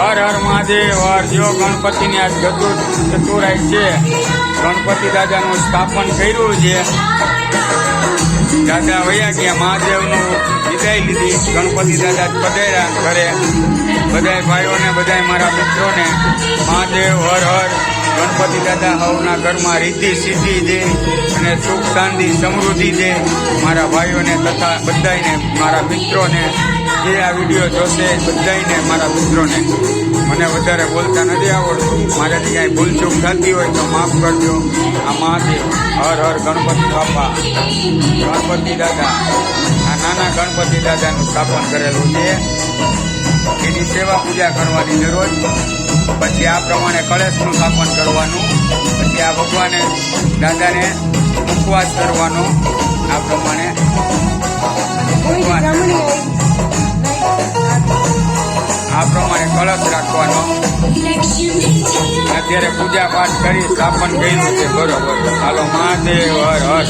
હર હર મહાદેવ, હર જો ગણપતિની આજ ચતુરાઈ છે. ગણપતિ દાદાનું સ્થાપન કર્યું છે. દાદા વયા ગયા, મહાદેવનું વિદાય લીધી. ગણપતિ દાદા પધાર્યા ઘરે. બધાય ભાઈઓને, બધાય મારા મિત્રોને મહાદેવ, હર હર. ગણપતિ દાદા હવના ઘરમાં રીતિ સિદ્ધિ દે અને સુખ શાંતિ સમૃદ્ધિ દે. મારા ભાઈઓને તથા બધાને મારા મિત્રોને જે આ વીડિયો જોશે બધાને મારા મિત્રોને. મને વધારે બોલતા નથી આવડતું. મારાથી કાંઈ ભૂલચૂક થતી હોય તો માફ કરજો. આ મહાદેવ હર હર ગણપતિ બાપા, ગણપતિ દાદા, આ નાના ગણપતિ દાદાનું સ્થાપન કરેલું છે. એની સેવા પૂજા કરવાની દરરોજ પછી આ પ્રમાણે કળશનું સ્થાપન કરવાનું. પછી આ ભગવાને દાદાને ઉપવાસ કરવાનો. આ પ્રમાણે પ્રમાણે કળશ રાખવાનો. અત્યારે પૂજા પાઠ કરી, સ્થાપન કર્યું છે. બરોબર. હાલો, મહાદેવ, હર હર.